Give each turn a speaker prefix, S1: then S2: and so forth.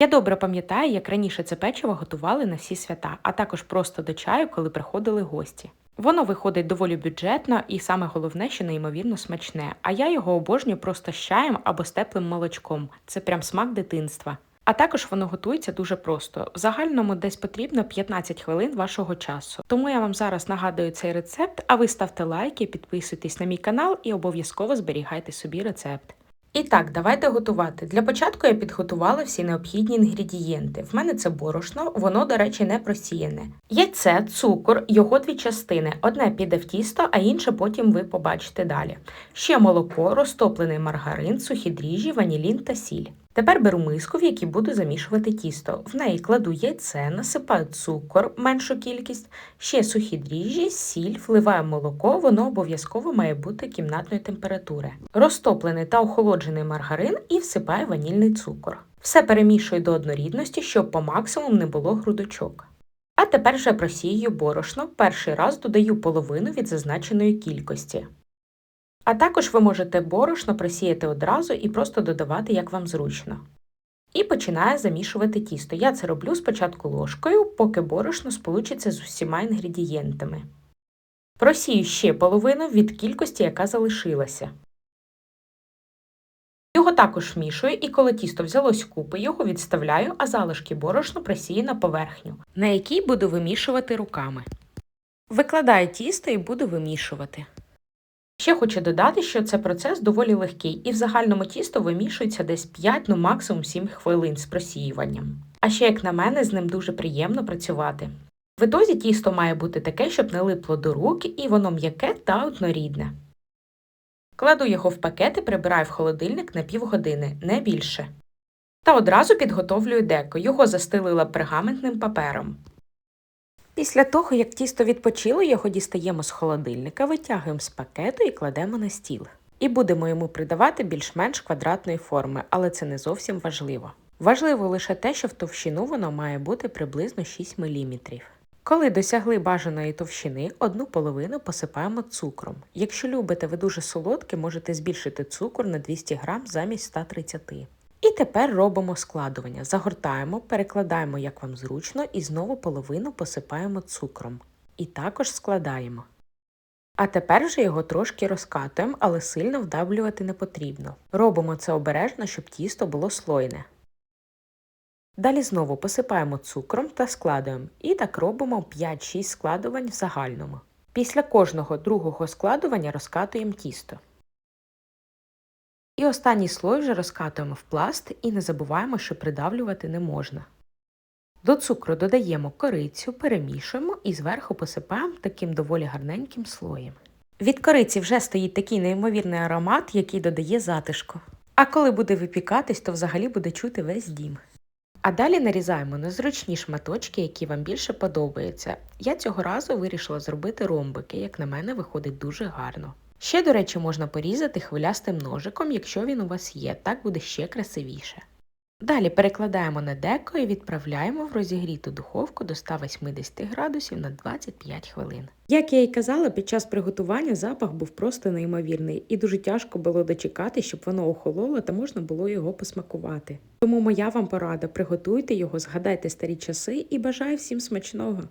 S1: Я добре пам'ятаю, як раніше це печиво готували на всі свята, а також просто до чаю, коли приходили гості. Воно виходить доволі бюджетно і саме головне, що неймовірно смачне. А я його обожнюю просто з чаєм або з теплим молочком. Це прям смак дитинства. А також воно готується дуже просто. В загальному десь потрібно 15 хвилин вашого часу. Тому я вам зараз нагадую цей рецепт, а ви ставте лайки, підписуйтесь на мій канал і обов'язково зберігайте собі рецепт. І так, давайте готувати. Для початку я підготувала всі необхідні інгредієнти. В мене це борошно, воно, до речі, не просіяне. Яйце, цукор, його дві частини. Одне піде в тісто, а інше потім ви побачите далі. Ще молоко, розтоплений маргарин, сухі дріжджі, ванілін та сіль. Тепер беру миску, в якій буду замішувати тісто. В неї кладу яйце, насипаю цукор, меншу кількість, ще сухі дріжджі, сіль, вливаю молоко, воно обов'язково має бути кімнатної температури. Розтоплений та охолоджений маргарин і всипаю ванільний цукор. Все перемішую до однорідності, щоб по максимуму не було грудочок. А тепер вже просію борошно. Перший раз додаю половину від зазначеної кількості. А також ви можете борошно просіяти одразу і просто додавати, як вам зручно. І починаю замішувати тісто. Я це роблю спочатку ложкою, поки борошно сполучиться з усіма інгредієнтами. Просію ще половину від кількості, яка залишилася. Його також вмішую, і коли тісто взялось купи, його відставляю, а залишки борошна просію на поверхню, на якій буду вимішувати руками. Викладаю тісто і буду вимішувати. Ще хочу додати, що це процес доволі легкий, і в загальному тісто вимішується десь 5, ну максимум 7 хвилин з просіюванням. А ще, як на мене, з ним дуже приємно працювати. В ітозі тісто має бути таке, щоб не липло до рук, і воно м'яке та однорідне. Кладу його в пакет і прибираю в холодильник на півгодини, не більше. Та одразу підготовлюю деко, його застелила пергаментним папером. Після того, як тісто відпочило, його дістаємо з холодильника, витягуємо з пакету і кладемо на стіл. І будемо йому придавати більш-менш квадратної форми, але це не зовсім важливо. Важливо лише те, що в товщину воно має бути приблизно 6 мм. Коли досягли бажаної товщини, одну половину посипаємо цукром. Якщо любите ви дуже солодке, можете збільшити цукор на 200 г замість 130 і тепер робимо складування. Загортаємо, перекладаємо, як вам зручно, і знову половину посипаємо цукром. І також складаємо. А тепер вже його трошки розкатуємо, але сильно вдавлювати не потрібно. Робимо це обережно, щоб тісто було слойне. Далі знову посипаємо цукром та складуємо. І так робимо 5-6 складувань в загальному. Після кожного другого складування розкатуємо тісто. І останній слой вже розкатуємо в пласт і не забуваємо, що придавлювати не можна. До цукру додаємо корицю, перемішуємо і зверху посипаємо таким доволі гарненьким слоєм. Від кориці вже стоїть такий неймовірний аромат, який додає затишку. А коли буде випікатись, то взагалі буде чути весь дім. А далі нарізаємо на зручні шматочки, які вам більше подобаються. Я цього разу вирішила зробити ромбики, як на мене, виходить дуже гарно. Ще, до речі, можна порізати хвилястим ножиком, якщо він у вас є, так буде ще красивіше. Далі перекладаємо на деко і відправляємо в розігріту духовку до 180 градусів на 25 хвилин. Як я й казала, під час приготування запах був просто неймовірний, і дуже тяжко було дочекати, щоб воно охололо та можна було його посмакувати. Тому моя вам порада: приготуйте його, згадайте старі часи і бажаю всім смачного!